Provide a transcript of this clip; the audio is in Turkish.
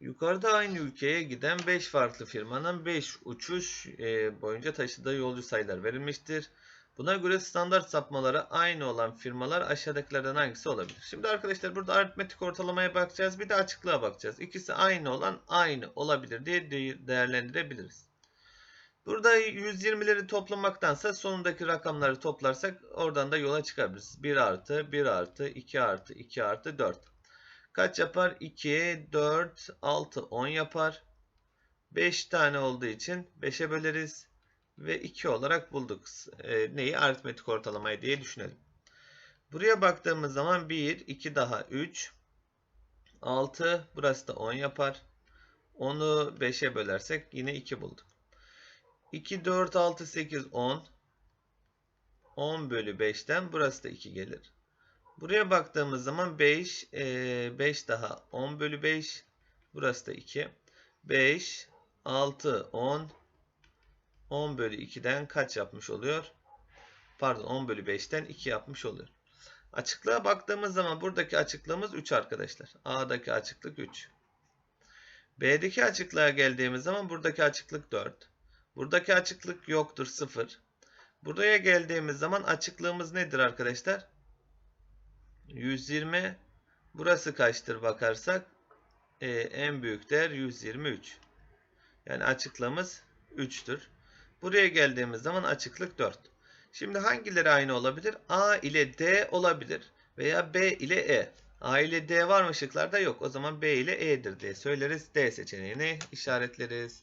Yukarıda aynı ülkeye giden 5 farklı firmanın 5 uçuş e, boyunca taşıdığı yolcu sayılar verilmiştir. Buna göre standart sapmaları aynı olan firmalar aşağıdakilerden hangisi olabilir? Şimdi arkadaşlar burada aritmetik ortalamaya bakacağız. Bir de açıklığa bakacağız. İkisi aynı olan aynı olabilir diye de- değerlendirebiliriz. Burada 120'leri toplamaktansa sonundaki rakamları toplarsak oradan da yola çıkabiliriz. 1 artı 1 artı 2 artı 2 artı 4. Kaç yapar? 2, 4, 6, 10 yapar. 5 tane olduğu için 5'e böleriz. Ve 2 olarak bulduk. E, neyi? Aritmetik ortalamayı diye düşünelim. Buraya baktığımız zaman 1, 2 daha 3, 6, burası da 10 yapar. 10'u 5'e bölersek yine 2 bulduk. 2, 4, 6, 8, 10. 10 bölü 5'ten burası da 2 gelir. Buraya baktığımız zaman 5, 5 daha 10 bölü 5. Burası da 2. 5, 6, 10. 10 bölü 2'den kaç yapmış oluyor? Pardon 10 bölü 5'ten 2 yapmış oluyor. Açıklığa baktığımız zaman buradaki açıklığımız 3 arkadaşlar. A'daki açıklık 3. B'deki açıklığa geldiğimiz zaman buradaki açıklık 4. Buradaki açıklık yoktur 0. Buraya geldiğimiz zaman açıklığımız nedir arkadaşlar? 120. Burası kaçtır bakarsak? Ee, en büyük değer 123. Yani açıklığımız 3'tür. Buraya geldiğimiz zaman açıklık 4. Şimdi hangileri aynı olabilir? A ile D olabilir. Veya B ile E. A ile D var mı şıklarda? Yok. O zaman B ile E'dir diye söyleriz. D seçeneğini işaretleriz.